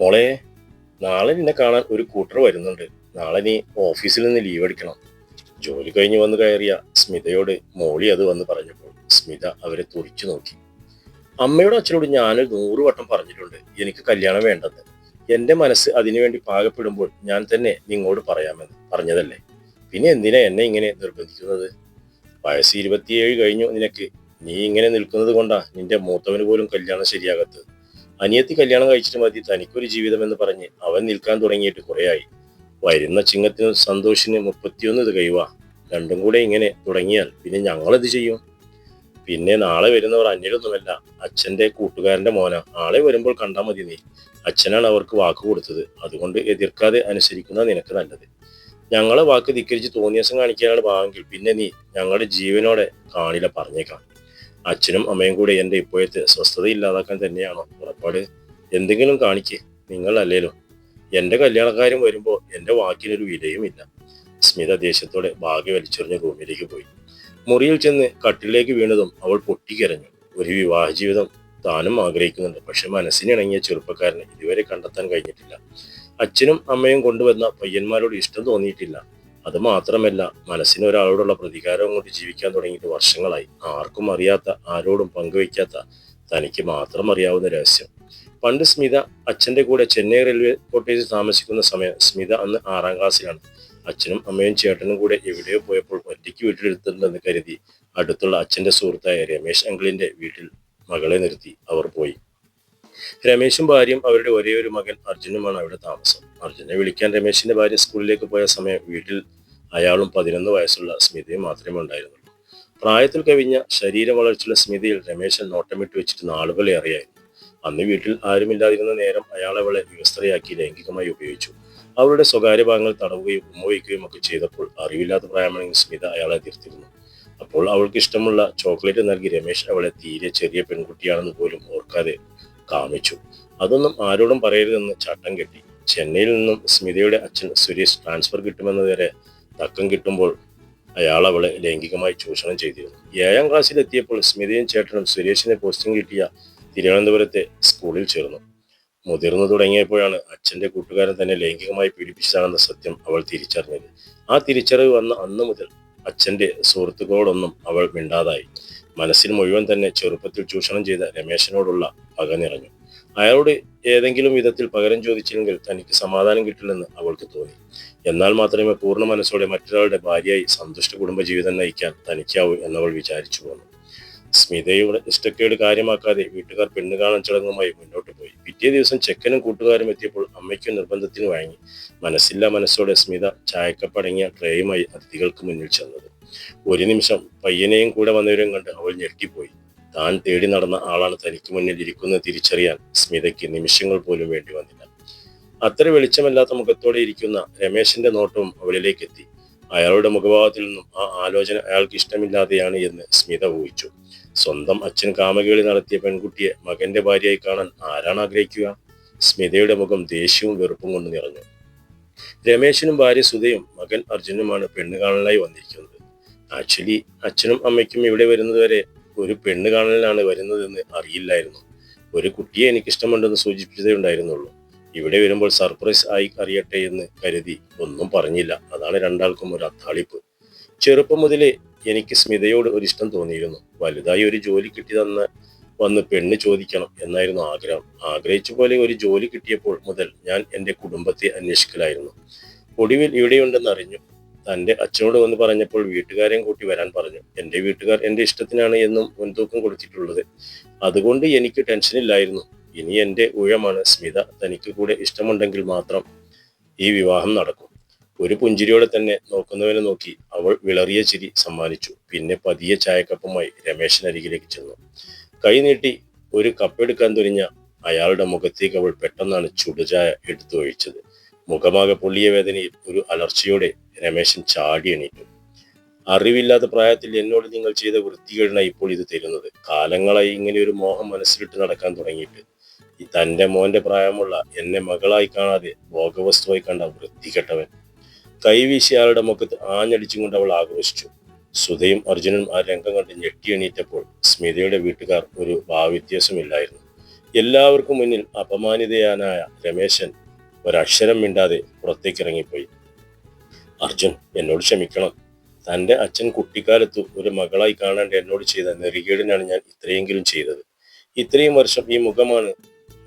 മോളെ നാളെ നിന്നെ കാണാൻ ഒരു കൂട്ടർ വരുന്നുണ്ട്. നാളെ നീ ഓഫീസിൽ നിന്ന് ലീവ് എടുക്കണം. ജോലി കഴിഞ്ഞ് വന്ന് കയറിയ സ്മിതയോട് മോളി അത് വന്ന് പറഞ്ഞപ്പോൾ സ്മിത അവരെ തുറിച്ചു നോക്കി. അമ്മയോട് അച്ഛനോട് ഞാൻ നൂറ് വട്ടം പറഞ്ഞിട്ടുണ്ട് എനിക്ക് കല്യാണം വേണ്ടെന്ന്. എന്റെ മനസ്സ് അതിനുവേണ്ടി പാകപ്പെടുമ്പോൾ ഞാൻ തന്നെ നിങ്ങളോട് പറയാമെന്ന് പറഞ്ഞതല്ലേ? പിന്നെ എന്തിനാ എന്നെ ഇങ്ങനെ നിർബന്ധിക്കുന്നത്? വയസ്സ് ഇരുപത്തിയേഴ് കഴിഞ്ഞു നിനക്ക്. നീ ഇങ്ങനെ നിൽക്കുന്നത് കൊണ്ടാ നിന്റെ മൂത്തവന് പോലും കല്യാണം ശരിയാകത്തത്. അനിയത്തി കല്യാണം കഴിച്ചിട്ട് മതി തനിക്കൊരു ജീവിതം എന്ന് പറഞ്ഞ് അവൻ നിൽക്കാൻ തുടങ്ങിയിട്ട് കുറേയായി. വരുന്ന ചിങ്ങത്തിനും സന്തോഷിന് മുപ്പത്തിയൊന്ന് ഇത് കഴിവാ. രണ്ടും കൂടെ ഇങ്ങനെ തുടങ്ങിയാൽ പിന്നെ ഞങ്ങളെന്ത് ചെയ്യും? പിന്നെ നാളെ വരുന്നവർ അന്യരൊന്നുമല്ല അച്ഛന്റെ കൂട്ടുകാരന്റെ മോന. ആളെ വരുമ്പോൾ കണ്ടാൽ മതി നീ. അച്ഛനാണ് അവർക്ക് വാക്ക് കൊടുത്തത്. അതുകൊണ്ട് എതിർക്കാതെ അനുസരിക്കുന്ന നിനക്ക് നല്ലത്. ഞങ്ങളെ വാക്ക് ധിക്കരിച്ച് തോന്നിയസം കാണിക്കാനാണ് ഭാവമെങ്കിൽ പിന്നെ നീ ഞങ്ങളുടെ ജീവനോടെ കാണില പറഞ്ഞേക്കാം. അച്ഛനും അമ്മയും കൂടെ എന്റെ ഇപ്പോഴത്തെ സ്വസ്ഥത ഇല്ലാതാക്കാൻ തന്നെയാണോ പുറപ്പാട് എന്തെങ്കിലും കാണിക്ക്. നിങ്ങൾ അല്ലേലോ എന്റെ കല്യാണക്കാരും വരുമ്പോ എന്റെ വാക്കിനൊരു വിലയുമില്ല. സ്മിത ദേഷ്യത്തോടെ ഭാഗ്യ വലിച്ചെറിഞ്ഞ റൂമിലേക്ക് പോയി. മുറിയിൽ ചെന്ന് കട്ടിലേക്ക് വീണതും അവൾ പൊട്ടിക്കരഞ്ഞു. ഒരു വിവാഹ ജീവിതം താനും ആഗ്രഹിക്കുന്നുണ്ട്. പക്ഷെ മനസ്സിനിണങ്ങിയ ചെറുപ്പക്കാരനെ ഇതുവരെ കണ്ടെത്താൻ കഴിഞ്ഞിട്ടില്ല. അച്ഛനും അമ്മയും കൊണ്ടുവന്ന പയ്യന്മാരോട് ഇഷ്ടം തോന്നിയിട്ടില്ല. അത് മാത്രമല്ല മനസ്സിന് ഒരാളോടുള്ള പ്രതികാരവും കൊണ്ട് ജീവിക്കാൻ തുടങ്ങിയിട്ട് വർഷങ്ങളായി. ആർക്കും അറിയാത്ത ആരോടും പങ്കുവയ്ക്കാത്ത തനിക്ക് മാത്രം അറിയാവുന്ന രഹസ്യം. പണ്ട് സ്മിത അച്ഛന്റെ കൂടെ ചെന്നൈ റെയിൽവേ കോട്ടേജിൽ താമസിക്കുന്ന സമയം സ്മിത അന്ന് ആറാം ക്ലാസ്സിലാണ്. അച്ഛനും അമ്മയും ചേട്ടനും കൂടെ എവിടെയോ പോയപ്പോൾ ഒറ്റയ്ക്ക് വീട്ടിലെടുത്തിട്ടുണ്ടെന്ന് കരുതി അടുത്തുള്ള അച്ഛന്റെ സുഹൃത്തായ രമേശ് അങ്കിളിന്റെ വീട്ടിൽ മകളെ നിർത്തി. അവർ പോയി. രമേശും ഭാര്യയും അവരുടെ ഒരേ ഒരു മകൻ അർജുനുമാണ് അവിടെ താമസം. അർജുനെ വിളിക്കാൻ രമേശിന്റെ ഭാര്യ സ്കൂളിലേക്ക് പോയ സമയം വീട്ടിൽ അയാളും പതിനൊന്ന് വയസ്സുള്ള സ്മിതയും മാത്രമേ ഉണ്ടായിരുന്നുള്ളൂ. പ്രായത്തിൽ കവിഞ്ഞ ശരീര വളർച്ചയുള്ള സ്മിതയിൽ രമേശൻ നോട്ടമിട്ട് വെച്ചിരുന്ന ആളുകളെ അറിയായിരുന്നു അന്ന് വീട്ടിൽ ആരുമില്ലാതിരുന്ന നേരം അയാൾ അവളെ വ്യവസ്ഥയാക്കി ലൈംഗികമായി ഉപയോഗിച്ചു. അവരുടെ സ്വകാര്യ ഭാഗങ്ങൾ തടവുകയും ഉമ്മവയ്ക്കുകയും ഒക്കെ ചെയ്തപ്പോൾ അറിവില്ലാത്ത പ്രായമാണെങ്കിൽ സ്മിത അയാളെ എതിർത്തിരുന്നു അപ്പോൾ അവൾക്ക് ഇഷ്ടമുള്ള ചോക്ലേറ്റ് നൽകി രമേശ് അവളെ തീരെ ചെറിയ പെൺകുട്ടിയാണെന്ന് പോലും ഓർക്കാതെ കാമിച്ചു. അതൊന്നും ആരോടും പറയരുതെന്ന് ചട്ടം കെട്ടി. ചെന്നൈയിൽ നിന്നും സ്മിതയുടെ അച്ഛൻ സുരേഷ് ട്രാൻസ്ഫർ കിട്ടുമെന്നതുവരെ തക്കം കിട്ടുമ്പോൾ അയാൾ അവളെ ലൈംഗികമായി ചൂഷണം ചെയ്തിരുന്നു. ഏഴാം ക്ലാസ്സിലെത്തിയപ്പോൾ സ്മിതയും ചേട്ടനും സുരേഷിനെ പോസ്റ്റിംഗ് കിട്ടിയ തിരുവനന്തപുരത്തെ സ്കൂളിൽ ചേർന്നു. മുതിർന്നു തുടങ്ങിയപ്പോഴാണ് അച്ഛന്റെ കൂട്ടുകാരൻ തന്നെ ലൈംഗികമായി പീഡിപ്പിച്ചതാണെന്ന സത്യം അവൾ തിരിച്ചറിഞ്ഞത്. ആ തിരിച്ചറിവ് വന്ന അന്ന് മുതൽ അച്ഛന്റെ സുഹൃത്തുക്കളോടൊന്നും അവൾ മിണ്ടാതായി. മനസ്സിൽ മുഴുവൻ തന്നെ ചെറുപ്പത്തിൽ ചൂഷണം ചെയ്ത രമേശനോടുള്ള പക നിറഞ്ഞു. അയാളോട് ഏതെങ്കിലും വിധത്തിൽ പകരം ചോദിച്ചില്ലെങ്കിൽ തനിക്ക് സമാധാനം കിട്ടില്ലെന്ന് അവൾക്ക് തോന്നി. എന്നാൽ മാത്രമേ പൂർണ മനസ്സോടെ മറ്റൊരാളുടെ ഭാര്യയായി സന്തുഷ്ട കുടുംബജീവിതം നയിക്കാൻ തനിക്കാവൂ എന്നവൾ വിചാരിച്ചു പോന്നു. സ്മിതയുടെ ഇഷ്ടക്കേട് കാര്യമാക്കാതെ വീട്ടുകാർ പെണ്ണു കാണാൻ ചടങ്ങുമായി മുന്നോട്ട് പോയി. പിറ്റേ ദിവസം ചെക്കനും കൂട്ടുകാരും എത്തിയപ്പോൾ അമ്മയ്ക്കും നിർബന്ധത്തിന് വഴങ്ങി മനസ്സില്ലാ മനസ്സോടെ സ്മിത ചായക്കപ്പടങ്ങിയ ട്രേയുമായി അതിഥികൾക്ക് മുന്നിൽ ചെന്നത്. ഒരു നിമിഷം പയ്യനെയും കൂടെ വന്നവരും കണ്ട് അവൾ ഞെട്ടിപ്പോയി താൻ തേടി നടന്ന ആളാണ് തനിക്ക് മുന്നിൽ ഇരിക്കുന്നത് തിരിച്ചറിയാൻ സ്മിതയ്ക്ക് നിമിഷങ്ങൾ പോലും വേണ്ടി വന്നില്ല. അത്ര വെളിച്ചമല്ലാത്ത മുഖത്തോടെ ഇരിക്കുന്ന രമേശിന്റെ നോട്ടവും അവളിലേക്ക് എത്തി അയാളുടെ മുഖഭാവത്തിൽ നിന്നും ആ ആലോചന അയാൾക്ക് ഇഷ്ടമില്ലാതെയാണ് എന്ന് സ്മിത ഊഹിച്ചു. സ്വന്തം അച്ഛൻ കാമകേളി നടത്തിയ പെൺകുട്ടിയെ മകന്റെ ഭാര്യയായി കാണാൻ ആരാണ് ആഗ്രഹിക്കുക? സ്മിതയുടെ മുഖം ദേഷ്യവും വെറുപ്പും കൊണ്ട് നിറഞ്ഞു. രമേശിനും ഭാര്യ സുധയും മകൻ അർജുനുമാണ് പെണ്ണ് കാണാനായി വന്നിരിക്കുന്നത്. ആക്ച്വലി അച്ഛനും അമ്മയ്ക്കും ഇവിടെ വരുന്നത് വരെ ഒരു പെണ്ണ് കാണലിനാണ് വരുന്നതെന്ന് അറിയില്ലായിരുന്നു. ഒരു കുട്ടിയെ എനിക്ക് ഇഷ്ടമുണ്ടെന്ന് സൂചിപ്പിച്ചതേ ഉണ്ടായിരുന്നുള്ളൂ. ഇവിടെ വരുമ്പോൾ സർപ്രൈസ് ആയി അറിയട്ടെ എന്ന് കരുതി ഒന്നും പറഞ്ഞില്ല. അതാണ് രണ്ടാൾക്കും ഒരു അത്താളിപ്പ്. ചെറുപ്പം മുതലേ എനിക്ക് സ്മിതയോട് ഒരു ഇഷ്ടം തോന്നിയിരുന്നു. വലുതായി ഒരു ജോലി കിട്ടി തന്ന വന്ന് പെണ്ണ് ചോദിക്കണം എന്നായിരുന്നു ആഗ്രഹം. ആഗ്രഹിച്ച പോലെ ഒരു ജോലി കിട്ടിയപ്പോൾ മുതൽ ഞാൻ എന്റെ കുടുംബത്തെ അന്വേഷിക്കലായിരുന്നു. ഒടുവിൽ ഇവിടെയുണ്ടെന്ന് അറിഞ്ഞു. തന്റെ അച്ഛനോട് വന്ന് പറഞ്ഞപ്പോൾ വീട്ടുകാരെയും കൂട്ടി വരാൻ പറഞ്ഞു. എന്റെ വീട്ടുകാർ എന്റെ ഇഷ്ടത്തിനാണ് എന്നും മുൻതൂക്കം കൊടുത്തിട്ടുള്ളത്. അതുകൊണ്ട് എനിക്ക് ടെൻഷനില്ലായിരുന്നു ഇനി എന്റെ ഊഴമാണ്. സ്മിത തനിക്ക് കൂടെ ഇഷ്ടമുണ്ടെങ്കിൽ മാത്രം ഈ വിവാഹം നടക്കും. ഒരു പുഞ്ചിരിയോടെ തന്നെ നോക്കുന്നവനെ നോക്കി അവൾ വിളറിയ ചിരി സമ്മാനിച്ചു. പിന്നെ പതിയെ ചായക്കപ്പുമായി രമേശനരികിലേക്ക് ചെന്നു. കൈ നീട്ടി ഒരു കപ്പെടുക്കാൻ തുനിഞ്ഞ അയാളുടെ മുഖത്തേക്ക് അവൾ പെട്ടെന്നാണ് ചുടുചായ എടുത്തു ഒഴിച്ചത്. മുഖമാകെ പൊള്ളിയ വേദനയിൽ ഒരു അലർച്ചയോടെ രമേശൻ ചാടി എണീറ്റു. അറിവില്ലാത്ത പ്രായത്തിൽ എന്നോട് നിങ്ങൾ ചെയ്ത വൃത്തികേടിനാണ് ഇപ്പോൾ ഇത് തരുന്നത്. കാലങ്ങളായി ഇങ്ങനെ ഒരു മോഹം മനസ്സിലിട്ട് നടക്കാൻ തുടങ്ങിയിട്ട്. ഈ തന്റെ മോന്റെ പ്രായമുള്ള എന്നെ മകളായി കാണാതെ ഭോഗവസ്തുവായി കണ്ട വൃത്തികെട്ടവൻ. കൈവീശി അയാളുടെ മുഖത്ത് ആഞ്ഞടിച്ചും കൊണ്ട് അവൾ ആഘോഷിച്ചു. സുധയും അർജുനും ആ രംഗം കണ്ട് ഞെട്ടി എണീറ്റപ്പോൾ സ്മിതയുടെ വീട്ടുകാർ ഒരു ഭാവവ്യത്യാസമില്ലായിരുന്നു എല്ലാവർക്കും മുന്നിൽ അപമാനിതയാനായ രമേശൻ ഒരക്ഷരം മിണ്ടാതെ പുറത്തേക്ക് ഇറങ്ങിപ്പോയി അർജുൻ എന്നോട് ക്ഷമിക്കണം. തന്റെ അച്ഛൻ കുട്ടിക്കാലത്ത് ഒരു മകളായി കാണാണ്ട് എന്നോട് ചെയ്ത നെറികേടിനാണ് ഞാൻ ഇത്രയെങ്കിലും ചെയ്തത്. ഇത്രയും വർഷം ഈ മുഖമാണ്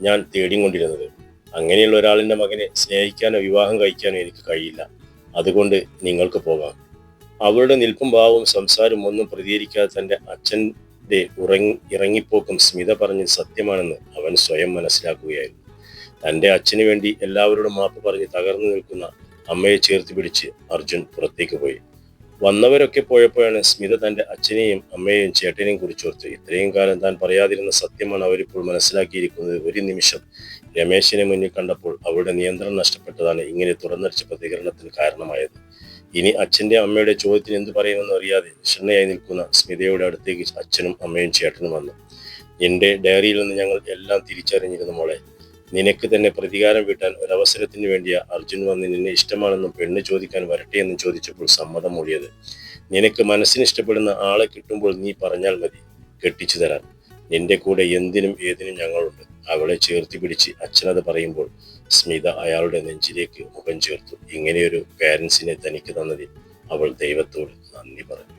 ഞാൻ തേടിക്കൊണ്ടിരുന്നത്. അങ്ങനെയുള്ള ഒരാളിന്റെ മകനെ സ്നേഹിക്കാനോ വിവാഹം കഴിക്കാനോ എനിക്ക് കഴിയില്ല. അതുകൊണ്ട് നിങ്ങൾക്ക് പോകാം. അവളുടെ നിൽപ്പും ഭാവവും സംസാരവും ഒന്നും പ്രതികരിക്കാതെ തന്റെ അച്ഛന്റെ ഉറങ്ങി ഇറങ്ങിപ്പോക്കും സ്മിത പറഞ്ഞ് സത്യമാണെന്ന് അവൻ സ്വയം മനസ്സിലാക്കുകയായിരുന്നു. തന്റെ അച്ഛന് വേണ്ടി എല്ലാവരോടും മാപ്പ് പറഞ്ഞ് തകർന്നു നിൽക്കുന്ന അമ്മയെ ചേർത്ത് പിടിച്ച് അർജുൻ പുറത്തേക്ക് പോയി. വന്നവരൊക്കെ പോയപ്പോഴാണ് സ്മിത തന്റെ അച്ഛനെയും അമ്മയെയും ചേട്ടനെയും കുറിച്ചോർത്ത് ഇത്രയും കാലം താൻ പറയാതിരുന്ന സത്യമാണ് അവരിപ്പോൾ മനസ്സിലാക്കിയിരിക്കുന്നത്. ഒരു നിമിഷം രമേശിനെ മുന്നിൽ കണ്ടപ്പോൾ അവളുടെ നിയന്ത്രണം നഷ്ടപ്പെട്ടതാണ് ഇങ്ങനെ തുറന്നടിച്ച പ്രതികരണത്തിന് കാരണമായത്. ഇനി അച്ഛന്റെ അമ്മയുടെ ചോദ്യത്തിന് എന്ത് പറയുമെന്ന് അറിയാതെ ക്ഷണ്ണയായി നിൽക്കുന്ന സ്മിതയുടെ അടുത്തേക്ക് അച്ഛനും അമ്മയും ചേട്ടനും വന്നു. എന്റെ ഡയറിയിൽ നിന്ന് ഞങ്ങൾ എല്ലാം തിരിച്ചറിഞ്ഞിരുന്നു മോളെ. നിനക്ക് തന്നെ പ്രതികാരം വീട്ടാൻ ഒരവസരത്തിന് വേണ്ടിയ അർജുൻ വന്ന് നിന്നെ ഇഷ്ടമാണെന്നും പെണ്ണ് ചോദിക്കാൻ വരട്ടെ എന്നും ചോദിച്ചപ്പോൾ സമ്മതം മൂടിയത്. നിനക്ക് മനസ്സിന് ഇഷ്ടപ്പെടുന്ന ആളെ കിട്ടുമ്പോൾ നീ പറഞ്ഞാൽ മതി കെട്ടിച്ചു തരാൻ. നിന്റെ കൂടെ എന്തിനും ഏതിനും ഞങ്ങളുണ്ട്. അവളെ ചേർത്തി പിടിച്ച് അച്ഛനത് പറയുമ്പോൾ സ്മിത അയാളുടെ നെഞ്ചിലേക്ക് മുഖം ചേർത്തു. ഇങ്ങനെയൊരു പാരൻസിനെ തനിക്ക് തന്നതിൽ അവൾ ദൈവത്തോട് നന്ദി പറഞ്ഞു.